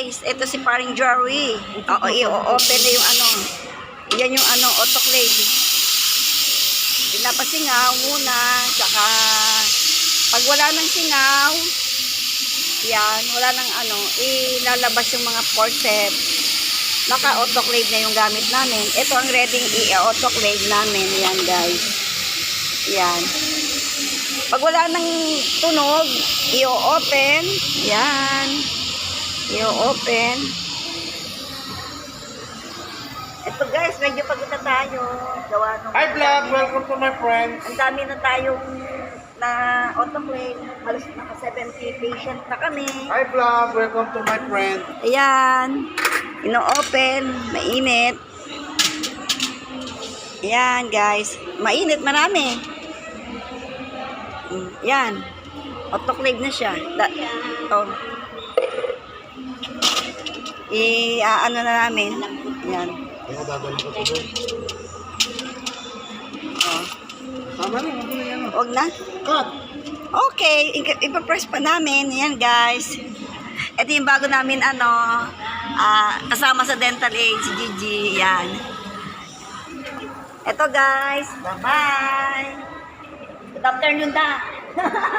guys, ito si paring Joey. Oo, i-open na yung ano. Yan yung ano, autoclave. Pinapasingaw muna, tsaka pag wala nang singaw, yan, wala nang ano, ilalabas yung mga forceps. Naka-autoclave na yung gamit namin. Ito ang ready i-autoclave namin. Yan, guys. Yan. Pag wala nang tunog, i-open. Yan. I-open. Ito guys, medyo pagod na tayo. Gawa nung... Hi vlog, welcome to my friends. Ang dami na tayong na autoclave. Halos naka 70 patient na kami. Hi vlog, welcome to my friend. Ayan. Ino-open. Mainit. Ayan, guys. Mainit, marami. Mm, Yan. Autoclave na siya. Da, oh. I-ano na namin. Yan. Oh. Tama na. Cut! Okay, ipapress pa namin. Yan, guys. Ito yung bago namin, ano, ah, kasama sa dental aid, si Gigi. Yan. Ito, guys. Bye-bye. Good afternoon, da.